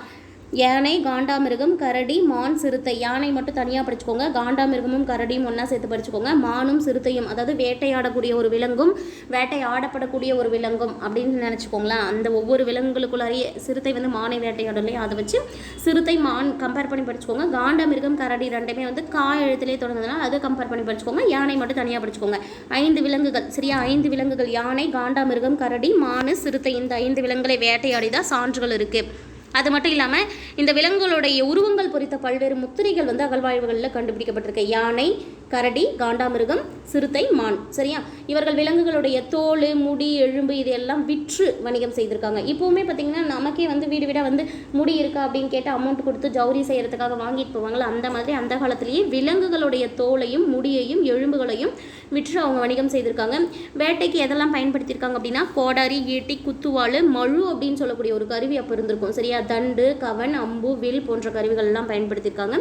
யானை காண்டாமிருகம் கரடி மான் சிறுத்தை. யானை மட்டும் தனியாக படிச்சுக்கோங்க. காண்டாமிருகமும் கரடியும் ஒன்றா சேர்த்து படிச்சுக்கோங்க. மானும் சிறுத்தையும் அதாவது வேட்டையாடக்கூடிய ஒரு விலங்கும் வேட்டையாடப்படக்கூடிய ஒரு விலங்கும் அப்படின்னு நினச்சிக்கோங்களேன். அந்த ஒவ்வொரு விலங்குகளுக்குள்ளாரியே சிறுத்தை வந்து மானை வேட்டையாடும் இல்லையா? அதை வச்சு சிறுத்தை மான் கம்பேர் பண்ணி படிச்சுக்கோங்க. காண்டாமிருகம் கரடி ரெண்டுமே வந்து கா எழுத்துலேயே தொடங்குதுனால அதை கம்பேர் பண்ணி படிச்சுக்கோங்க. யானை மட்டும் தனியாக படிச்சுக்கோங்க. ஐந்து விலங்குகள் சரியா? ஐந்து விலங்குகள். யானை காண்டாமிருகம் கரடி மானு சிறுத்தை. இந்த ஐந்து விலங்குகளை வேட்டையாடி தான் சான்றுகள் இருக்குது அது மட்டும் இல்லாமல் இந்த விலங்குகளுடைய உருவங்கள் பொறித்த பல்வேறு முத்திரைகள் வந்து அகழ்வாய்வுகளில் கண்டுபிடிக்கப்பட்டிருக்கு. யானை கரடி காண்டாமிருகம் சிறுத்தை மான். சரியா? இவர்கள் விலங்குகளுடைய தோல் முடி எலும்பு இது எல்லாம் விற்று வணிகம் செய்திருக்காங்க. இப்போவுமே பார்த்தீங்கன்னா நமக்கே வந்து வீடு வீடாக வந்து முடி இருக்கா அப்படின்னு கேட்டு அமௌண்ட் கொடுத்து ஜவுரி செய்கிறதுக்காக வாங்கிட்டு போவாங்களா அந்த மாதிரி அந்த காலத்திலேயே விலங்குகளுடைய தோலையும் முடியையும் எலும்புகளையும் விற்று அவங்க வணிகம் செய்திருக்காங்க. வேட்டைக்கு எதெல்லாம் பயன்படுத்தியிருக்காங்க அப்படின்னா கோடாரி ஈட்டி குத்துவாள் மழு அப்படின்னு சொல்லக்கூடிய ஒரு கருவி அப்போ இருந்திருக்கும். சரியா? தண்டு கவன் அம்பு வில் போன்ற கருவிகள் எல்லாம் பயன்படுத்தியிருக்காங்க.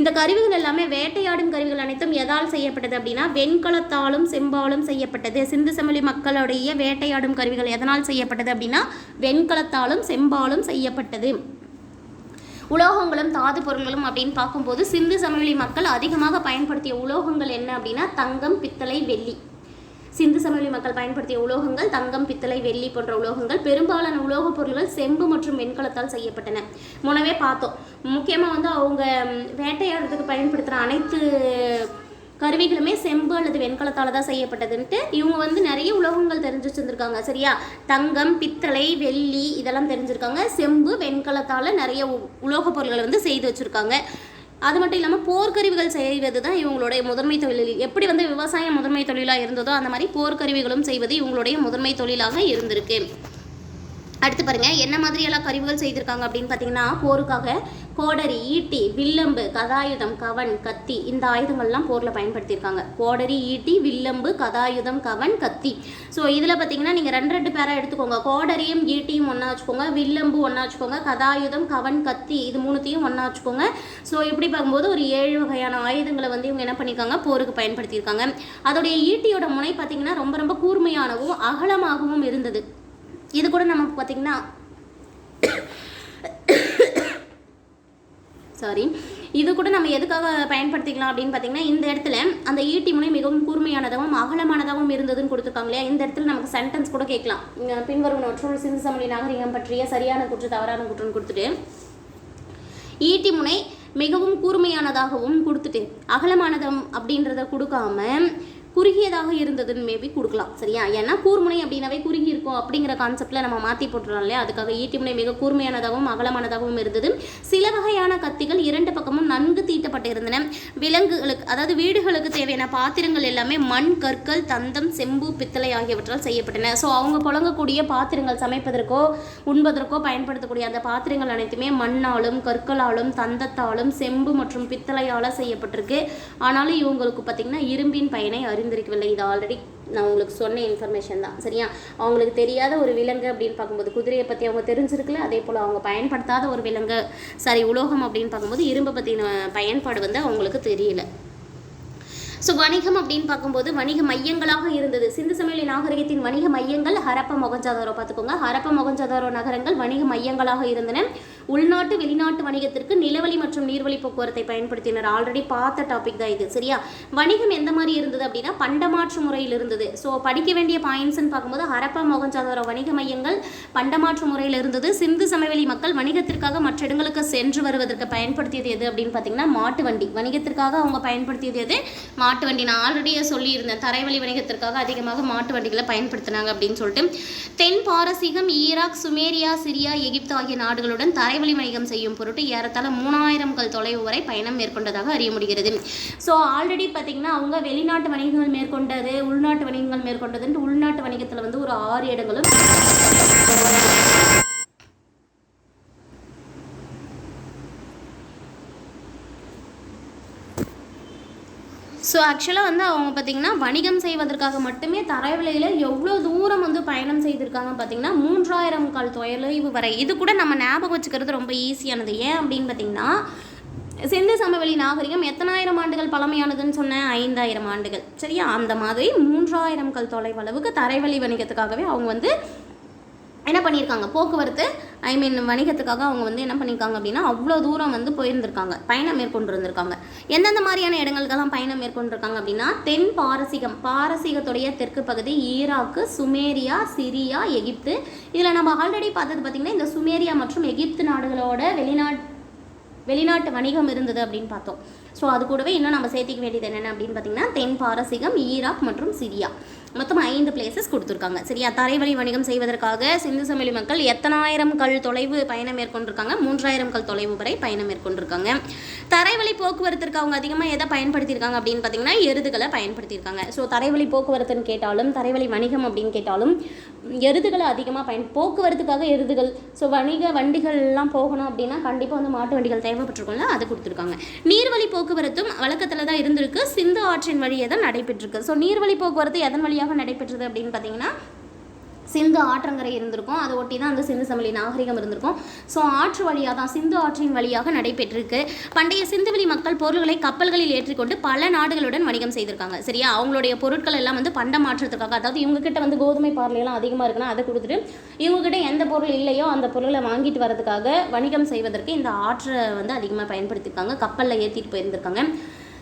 இந்த கருவிகள் எல்லாமே வேட்டையாடும் கருவிகள் அனைத்தும் எதால் செய்யப்பட்டது அப்படின்னா வெண்கலத்தாலும் செம்பாலும் செய்யப்பட்டது. சிந்து சமவெளி மக்களுடைய வேட்டையாடும் கருவிகள் எதனால் செய்யப்பட்டது அப்படின்னா வெண்கலத்தாலும் செம்பாலும் செய்யப்பட்டது. உலோகங்களும் தாது பொருள்களும் அப்படின்னு பார்க்கும்போது சிந்து சமவெளி மக்கள் அதிகமாக பயன்படுத்திய உலோகங்கள் என்ன அப்படின்னா தங்கம் பித்தளை வெள்ளி. சிந்து சமவெளி மக்கள் பயன்படுத்திய உலோகங்கள் தங்கம் பித்தளை வெள்ளி போன்ற உலோகங்கள் பெரும்பாலான உலோகப் பொருள்கள் செம்பு மற்றும் வெண்கலத்தால் செய்யப்பட்டன. முன்னவே பார்த்தோம். முக்கியமாக வந்து அவங்க வேட்டையாடுறதுக்கு பயன்படுத்துகிற அனைத்து கருவிகளுமே செம்பு அல்லது வெண்கலத்தால் தான் செய்யப்பட்டதுன்ட்டு இவங்க வந்து நிறைய உலோகங்கள் தெரிஞ்சு வச்சுருந்துருக்காங்க சரியா? தங்கம் பித்தளை வெள்ளி இதெல்லாம் தெரிஞ்சிருக்காங்க. செம்பு வெண்கலத்தால் நிறைய உ- உலோகப் பொருள்களை வந்து செய்து வச்சுருக்காங்க. அது மட்டும் இல்லாமல் போர்க்கருவிகள் செய்வது தான் இவங்களுடைய முதன்மை தொழில். எப்படி வந்து விவசாயம் முதன்மை தொழிலாக இருந்ததோ அந்த மாதிரி போர்க்கருவிகளும் செய்வது இவங்களுடைய முதன்மை தொழிலாக இருந்திருக்கு. அடுத்து பாருங்கள் என்ன மாதிரியெல்லாம் கருவிகள் செய்திருக்காங்க அப்படின்னு பார்த்தீங்கன்னா போருக்காக கோடரி ஈட்டி வில்லம்பு கதாயுதம் கவன் கத்தி இந்த ஆயுதங்கள்லாம் போரில் பயன்படுத்தியிருக்காங்க. கோடரி ஈட்டி வில்லம்பு கதாயுதம் கவன் கத்தி. ஸோ இதில் பார்த்தீங்கன்னா நீங்கள் ரெண்டு ரெண்டு பேராக எடுத்துக்கோங்க. கோடரியும் ஈட்டியும் ஒன்றா வச்சுக்கோங்க. வில்லம்பு ஒன்றா வச்சுக்கோங்க. கதாயுதம் கவன் கத்தி இது மூணுத்தையும் ஒன்றா வச்சுக்கோங்க. ஸோ இப்படி பார்க்கும்போது ஒரு ஏழு வகையான ஆயுதங்களை வந்து இவங்க என்ன பண்ணியிருக்காங்க? போருக்கு பயன்படுத்தியிருக்காங்க. அதோடைய ஈட்டியோட முனை பார்த்தீங்கன்னா ரொம்ப ரொம்ப கூர்மையானவும் அகலமாகவும் இருந்தது. இது கூட நமக்கு பார்த்தீங்கன்னா சாரி இது கூட நம்ம எதுக்காக பயன்படுத்திக்கலாம் அப்படின்னு பார்த்தீங்கன்னா இந்த இடத்துல அந்த ஈட்டி முனை மிகவும் கூர்மையானதாகவும் அகலமானதாகவும் இருந்ததுன்னு கொடுத்துருக்காங்க இல்லையா? இந்த இடத்துல நமக்கு சென்டென்ஸ் கூட கேட்கலாம். பின்வரும் நொற்றொரு சிந்து சமொழி நாகரிகம் பற்றிய சரியான குற்று தவறான குற்றம்னு கொடுத்துட்டு ஈட்டி முனை மிகவும் கூர்மையானதாகவும் கொடுத்துட்டு அகலமானதம் அப்படின்றத கொடுக்காம குறுகியதாக இருந்ததுன்னு மேபி கொடுக்கலாம் சரியா? ஏன்னா கூர்முனை அப்படின்னாவே குறுகி இருக்கும் அப்படிங்கிற கான்செப்டில் நம்ம மாற்றி போட்டுறோம் இல்லையா? அதுக்காக ஈட்டி முனை மிக கூர்மையானதாகவும் அகலமானதாகவும் இருந்தது. சில வகையான கத்திகள் இரண்டு பக்கமும் நன்கு தீட்டப்பட்டு இருந்தன. விலங்குகளுக்கு அதாவது வீடுகளுக்கு தேவையான பாத்திரங்கள் எல்லாமே மண் கற்கள் தந்தம் செம்பு பித்தளை ஆகியவற்றால் செய்யப்பட்டன. ஸோ அவங்க புழங்கக்கூடிய பாத்திரங்கள் சமைப்பதற்கோ உண்பதற்கோ பயன்படுத்தக்கூடிய அந்த பாத்திரங்கள் அனைத்துமே மண்ணாலும் கற்களாலும் தந்தத்தாலும் செம்பு மற்றும் பித்தளையால் செய்யப்பட்டிருக்கு. ஆனாலும் இவங்களுக்கு பார்த்திங்கன்னா இரும்பின் பயனை அறி அறிந்திருக்கவில்லை இது ஆல்ரெடி நான் உங்களுக்கு சொன்ன இன்ஃபர்மேஷன் தான். சரியா? அவங்களுக்கு தெரியாத ஒரு விலங்கு அப்படின்னு பார்க்கும்போது குதிரையை பற்றி அவங்க தெரிஞ்சிருக்கல அதே போல் அவங்க பயன்படுத்தாத ஒரு விலங்கு சாரி உலோகம் அப்படின்னு பார்க்கும்போது இரும்பை பற்றின பயன்பாடு வந்து அவங்களுக்கு தெரியல. ஸோ வணிகம் அப்படின்னு பார்க்கும்போது வணிக மையங்களாக இருந்தது. சிந்து சமவெளி நாகரிகத்தின் வணிக மையங்கள் ஹரப்ப மொகஞ்சாதாரோ பார்த்துக்கோங்க. ஹரப்ப மொகஞ்சாதாரோ நகரங்கள் வணிக மையங்களாக இருந்தன. உள்நாட்டு வெளிநாட்டு வணிகத்திற்கு நிலவழி மற்றும் நீர்வழி போக்குவரத்தை பயன்படுத்தினர். ஆல்ரெடி பார்த்த டாபிக் தான் இது. சரியா? வணிகம் எந்த மாதிரி இருந்தது அப்படின்னா பண்டமாற்று முறையில் இருந்தது. ஸோ படிக்க வேண்டிய பாயிண்ட்ஸ்னு பார்க்கும்போது ஹரப்பா மொகஞ்சாதாரோ வணிக மையங்கள் பண்டமாற்று முறையில் இருந்தது. சிந்து சமவெளி மக்கள் வணிகத்திற்காக மற்ற இடங்களுக்கு சென்று வருவதற்கு பயன்படுத்தியது எது அப்படின்னு பார்த்தீங்கன்னா மாட்டு வண்டி. வணிகத்திற்காக அவங்க பயன்படுத்தியது எது? மாட்டு வண்டி. நான் ஆல்ரெடியே சொல்லியிருந்தேன் தரைவழி வணிகத்திற்காக அதிகமாக மாட்டு வண்டிகளை பயன்படுத்தினாங்க அப்படின்னு சொல்லிட்டு. தென் பாரசீகம் ஈராக் சுமேரியா சிரியா எகிப்து ஆகிய நாடுகளுடன் தரைவழி வணிகம் செய்யும் பொருட்டு ஏறத்தாழ மூணாயிரம் கல் தொலைவு வரை பயணம் மேற்கொண்டதாக அறிய முடிகிறது. ஸோ ஆல்ரெடி பார்த்தீங்கன்னா அவங்க வெளிநாட்டு வணிகங்கள் மேற்கொண்டது உள்நாட்டு வணிகங்கள் மேற்கொண்டதுன்ட்டு உள்நாட்டு வணிகத்தில் வந்து ஒரு ஆறு இடங்களும் ஸோ ஆக்சுவலாக வந்து அவங்க பார்த்திங்கன்னா வணிகம் செய்வதற்காக மட்டுமே தரைவழியில் எவ்வளோ தூரம் வந்து பயணம் செய்திருக்காங்க பார்த்திங்கன்னா மூன்றாயிரம் கால் தொலைவு வரை. இது கூட நம்ம ஞாபகம் வச்சுக்கிறது ரொம்ப ஈஸியானது ஏன் அப்படின்னு பார்த்திங்கன்னா சிந்து சமவெளி நாகரிகம் எத்தனாயிரம் ஆண்டுகள் பழமையானதுன்னு சொன்னேன். ஐந்தாயிரம் ஆண்டுகள். சரியா? அந்த மாதிரி மூன்றாயிரம் கல் தொலைவளவுக்கு தரைவழி வணிகத்துக்காகவே அவங்க வந்து என்ன பண்ணியிருக்காங்க? போக்குவரத்து ஐ மீன் வணிகத்துக்காக அவங்க வந்து என்ன பண்ணியிருக்காங்க அப்படின்னா அவ்வளோ தூரம் வந்து போயிருந்திருக்காங்க. பயணம் மேற்கொண்டு இருந்திருக்காங்க எந்தெந்த மாதிரியான இடங்களுக்கெல்லாம் பயணம் மேற்கொண்டிருக்காங்க அப்படின்னா தென் பாரசீகம் பாரசீகத்துடைய தெற்கு பகுதி ஈராக்கு சுமேரியா சிரியா எகிப்து. இதில் நம்ம ஆல்ரெடி பார்த்தது பார்த்திங்கன்னா இந்த சுமேரியா மற்றும் எகிப்து நாடுகளோட வெளிநாட் வெளிநாட்டு வணிகம் இருந்தது அப்படின்னு பார்த்தோம். ஸோ அது கூடவே இன்னும் நம்ம சேர்த்திக்க வேண்டியது என்னென்ன அப்படின்னு பார்த்தீங்கன்னா தென் பாரசீகம் ஈராக் மற்றும் சிரியா. மொத்தம் ஐந்து பிளேசஸ் கொடுத்துருக்காங்க. சரியா? தரைவழி வணிகம் செய்வதற்காக சிந்து சமிழி மக்கள் எத்தனாயிரம் கல் தொலைவு பயணம் மேற்கொண்டிருக்காங்க? மூன்றாயிரம் கல் தொலைவு வரை பயணம் மேற்கொண்டிருக்காங்க. தரைவழி போக்குவரத்திற்கு அவங்க அதிகமாக எதை பயன்படுத்தியிருக்காங்க அப்படின்னு பார்த்தீங்கன்னா எருதுகளை பயன்படுத்தியிருக்காங்க. ஸோ தரைவழி போக்குவரத்துன்னு கேட்டாலும் தரைவழி வணிகம் அப்படின்னு கேட்டாலும் எருதுகளை அதிகமாக பயன் போக்குவரத்துக்காக எருதுகள். ஸோ வணிக வண்டிகள் எல்லாம் போகணும் அப்படின்னா கண்டிப்பாக வந்து மாட்டு வண்டிகள் தேவைப்பட்டிருக்கும்ல அது கொடுத்துருக்காங்க. நீர்வழி போக்குவரத்தும் வழக்கத்தில் தான் இருந்திருக்கு. சிந்து ஆற்றின் வழியே தான் நடைபெற்றிருக்கு. ஸோ நீர்வழி போக்குவரத்து எதன் வழியாக நடைபெற்றது அப்படின்னு பார்த்தீங்கன்னா சிந்து ஆற்றங்கரை இருந்திருக்கும். அதை ஒட்டி தான் அந்த சிந்து சமவெளி நாகரிகம் இருந்திருக்கும். ஸோ ஆற்று வழியாக தான் சிந்து ஆற்றின் வழியாக நடைபெற்றிருக்கு. பண்டைய சிந்துவெளி மக்கள் பொருள்களை கப்பல்களில் ஏற்றிக்கொண்டு பல நாடுகளுடன் வணிகம் செய்திருக்காங்க. சரியா? அவங்களுடைய பொருட்கள் எல்லாம் வந்து பண்ட மாற்றத்துக்காக அதாவது இவங்ககிட்ட வந்து கோதுமை பார்லையெல்லாம் அதிகமாக இருக்குன்னா அதை கொடுத்துட்டு இவங்ககிட்ட எந்த பொருள் இல்லையோ அந்த பொருளை வாங்கிட்டு வரதுக்காக வணிகம் செய்வதற்கு இந்த ஆற்றை வந்து அதிகமாக பயன்படுத்தியிருக்காங்க கப்பலில் ஏற்றிட்டு போயிருந்திருக்காங்க.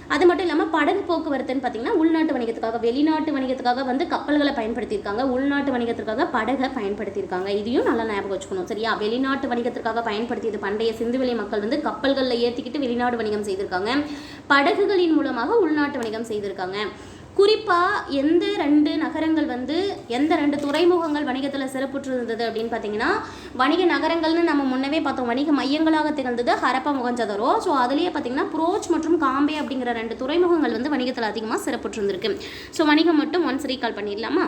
அது மட்டும் இல்லாமல் படகு போக்குவரத்துன்னு பார்த்தீங்கன்னா உள்நாட்டு வணிகத்துக்காக வெளிநாட்டு வணிகத்துக்காக வந்து கப்பல்களை பயன்படுத்தியிருக்காங்க. உள்நாட்டு வணிகத்திற்காக படகை பயன்படுத்தியிருக்காங்க. இதையும் நல்லா ஞாபகம் வச்சுக்கணும். சரியா? வெளிநாட்டு வணிகத்திற்காக பயன்படுத்தியது பண்டைய சிந்துவெளி மக்கள் வந்து கப்பல்களில் ஏற்றிக்கிட்டு வெளிநாடு வணிகம் செய்திருக்காங்க. படகுகளின் மூலமாக உள்நாட்டு வணிகம் செய்திருக்காங்க. குறிப்பாக எந்த ரெண்டு நகரங்கள் வந்து எந்த ரெண்டு துறைமுகங்கள் வணிகத்தில் சிறப்புற்று இருந்தது அப்படின்னு பார்த்தீங்கன்னா வணிக நகரங்கள்னு நம்ம முன்னவே பார்த்தோம். வணிக மையங்களாக திகழ்ந்தது ஹரப்பா முகஞ்சதரோ. ஸோ அதுலேயே பார்த்தீங்கன்னா புரோச் மற்றும் காம்பே அப்படிங்கிற ரெண்டு துறைமுகங்கள் வந்து வணிகத்தில் அதிகமாக சிறப்புற்று இருந்திருக்கு ஸோ வணிகம் மட்டும் ஒன்ஸ் ரீகால் பண்ணிடலாமா?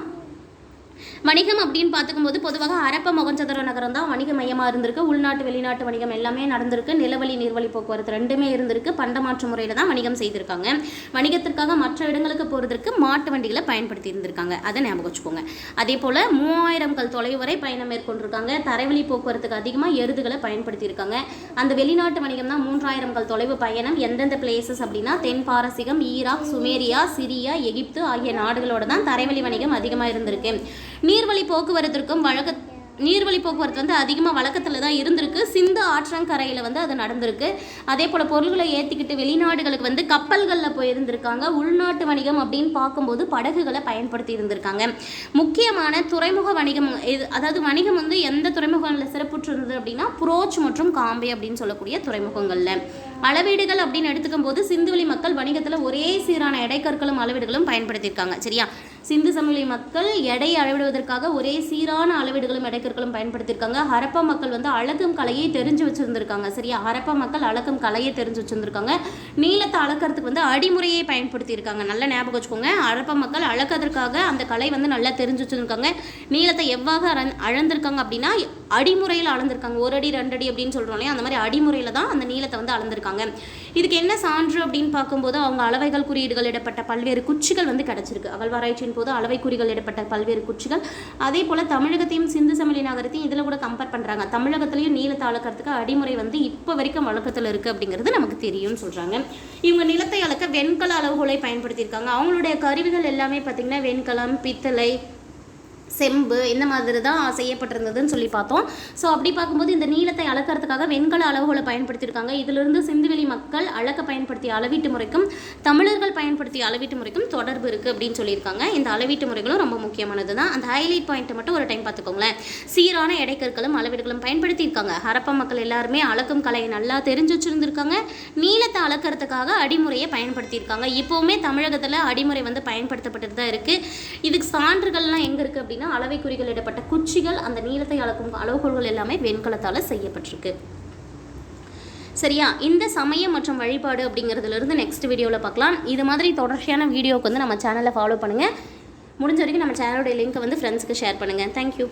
வணிகம் அப்படின்னு பார்த்துக்கும்போது பொதுவாக அரப்ப மொகஞ்சதர நகரம் தான் வணிக மையமாக இருந்திருக்கு. உள்நாட்டு வெளிநாட்டு வணிகம் எல்லாமே நடந்திருக்கு. நிலவழி நீர்வழி போக்குவரத்து ரெண்டுமே இருந்திருக்கு. பண்டமாற்று முறையில் தான் வணிகம் செய்திருக்காங்க. வணிகத்திற்காக மற்ற இடங்களுக்கு போகிறதுக்கு மாட்டு வண்டிகளை பயன்படுத்தி இருந்திருக்காங்க. அதை ஞாபகம் வச்சுக்கோங்க. அதே போல் மூவாயிரம் கல் தொலைவு வரை பயணம் மேற்கொண்டிருக்காங்க. தரைவழி போக்குவரத்துக்கு அதிகமாக எருதுகளை பயன்படுத்தியிருக்காங்க அந்த வெளிநாட்டு வணிகம் தான் மூன்றாயிரம் கல் தொலைவு பயணம். எந்தெந்த பிளேசஸ் அப்படின்னா தென் பாரசீகம் ஈராக் சுமேரியா சிரியா எகிப்து ஆகிய நாடுகளோட தான் தரைவழி வணிகம் அதிகமாக இருந்திருக்கு. நீர்வழி போக்குவரத்திற்கும் வழக்க நீர்வழி போக்குவரத்து வந்து அதிகமாக வழக்கத்தில் தான் இருந்திருக்கு. சிந்து ஆற்றங்கரையில் வந்து அது நடந்திருக்கு. அதே போல் பொருள்களை ஏற்றிக்கிட்டு வெளிநாடுகளுக்கு வந்து கப்பல்களில் போயிருந்திருக்காங்க. உள்நாட்டு வணிகம் அப்படின்னு பார்க்கும்போது படகுகளை பயன்படுத்தி இருந்திருக்காங்க. முக்கியமான துறைமுக வணிகம் இது அதாவது வணிகம் வந்து எந்த துறைமுகங்களில் சிறப்புற்று இருந்தது அப்படின்னா புரோச் மற்றும் காம்பே அப்படின்னு சொல்லக்கூடிய துறைமுகங்களில். அளவீடுகள் அப்படின்னு எடுத்துக்கும் போது சிந்துவெளி மக்கள் வணிகத்தில் ஒரே சீரான எடைக்கற்களும் அளவீடுகளும் பயன்படுத்தியிருக்காங்க. சரியா? சிந்து சமவெளி மக்கள் எடை அளவிடுவதற்காக ஒரே சீரான அளவீடுகளும் எடைக்கற்களும் பயன்படுத்தியிருக்காங்க. ஹரப்பா மக்கள் வந்து அழகும் கலையை தெரிஞ்சு வச்சுருந்துருக்காங்க. சரியா? ஹரப்பா மக்கள் அழகும் கலையை தெரிஞ்சு வச்சுருந்துருக்காங்க. நீளத்தை அளக்கிறதுக்கு வந்து அடிமுறையை பயன்படுத்தியிருக்காங்க. நல்ல ஞாபகம் வச்சுக்கோங்க. ஹரப்பா மக்கள் அளக்கிறதுக்காக அந்த கலை வந்து நல்லா தெரிஞ்சு வச்சுருக்காங்க நீளத்தை எவ்வாறு அளந் அளந்திருக்காங்க அப்படின்னா அடிமுறையில் அளந்திருக்காங்க. ஒரு அடி ரெண்டு அடி அப்படின்னு சொல்கிறோம் இல்லையா? அந்த மாதிரி அடிமுறையில் தான் அந்த நீளத்தை வந்து அளந்திருக்காங்க. இதுக்கு என்ன சான்று அப்படின்னு பார்க்கும்போது அவங்க அளவைகள் குறியீடுகள் இடப்பட்ட பல்வேறு குச்சிகள் வந்து கிடச்சிருக்கு. அகழ்வாராய்ச்சியின் போது அளவை குறிகள் இடப்பட்ட பல்வேறு குச்சிகள். அதே போல் தமிழகத்தையும் சிந்து சமிழி நகரத்தையும் இதில் கூட கம்பேர் பண்ணுறாங்க தமிழகத்திலையும் நீளத்தை அளக்கிறதுக்கு அடிமுறை வந்து இப்போ வரைக்கும் வழக்கத்தில் இருக்குது அப்படிங்கிறது நமக்கு தெரியும்னு சொல்கிறாங்க இவங்க நிலத்தை அளக்க வெண்கல அளவுகளை பயன்படுத்தியிருக்காங்க. அவங்களுடைய கருவிகள் எல்லாமே பார்த்திங்கன்னா வெண்கலம் பித்தளை செம்பு இந்த மாதிரி தான் செய்யப்பட்டிருந்ததுன்னு சொல்லி பார்த்தோம். ஸோ அப்படி பார்க்கும்போது இந்த நீளத்தை அளக்கிறதுக்காக வெண்கல அளவுகளை பயன்படுத்தியிருக்காங்க. இதிலிருந்து சிந்துவெளி மக்கள் அளக்க பயன்படுத்திய அளவீட்டு முறைக்கும் தமிழர்கள் பயன்படுத்திய அளவீட்டு முறைக்கும் தொடர்பு இருக்குது அப்படின்னு சொல்லியிருக்காங்க. இந்த அளவீட்டு முறைகளும் ரொம்ப முக்கியமானது தான் அந்த ஹைலைட் பாயிண்ட்டை மட்டும் ஒரு டைம் பார்த்துக்கோங்களேன். சீரான எடைக்கற்களும் அளவீடுகளும் பயன்படுத்தியிருக்காங்க. ஹரப்பா மக்கள் எல்லாருமே அளக்கும் கலையை நல்லா தெரிஞ்சு வச்சுருந்துருக்காங்க. நீளத்தை அளக்கிறதுக்காக அடிமுறையை பயன்படுத்தியிருக்காங்க. இப்போவுமே தமிழகத்தில் அடிமுறை வந்து பயன்படுத்தப்பட்டு தான் இருக்குது இதுக்கு சான்றுகள்லாம் எங்கே இருக்குது அப்படின்னு அளவை குறிகளிடப்பட்ட குச்சிகள் அந்த நீளத்தை அளக்கும் அளவுகோள்கள் எல்லாமே வெண்கலத்தால் செய்யப்பட்டிருக்கு. சரியா? இந்த சமயம் மற்றும் வழிபாடு அப்படிங்கிறதுலேருந்து நெக்ஸ்ட் வீடியோவில் பார்க்கலாம். இது மாதிரி தொடர்ச்சியான வீடியோவுக்கு வந்து நம்ம சேனலை ஃபாலோ பண்ணுங்கள் முடிஞ்ச வரைக்கும் நம்ம சேனலோட லிங்க்கை வந்து ஃப்ரெண்ட்ஸுக்கு ஷேர் பண்ணுங்கள் தேங்க்யூ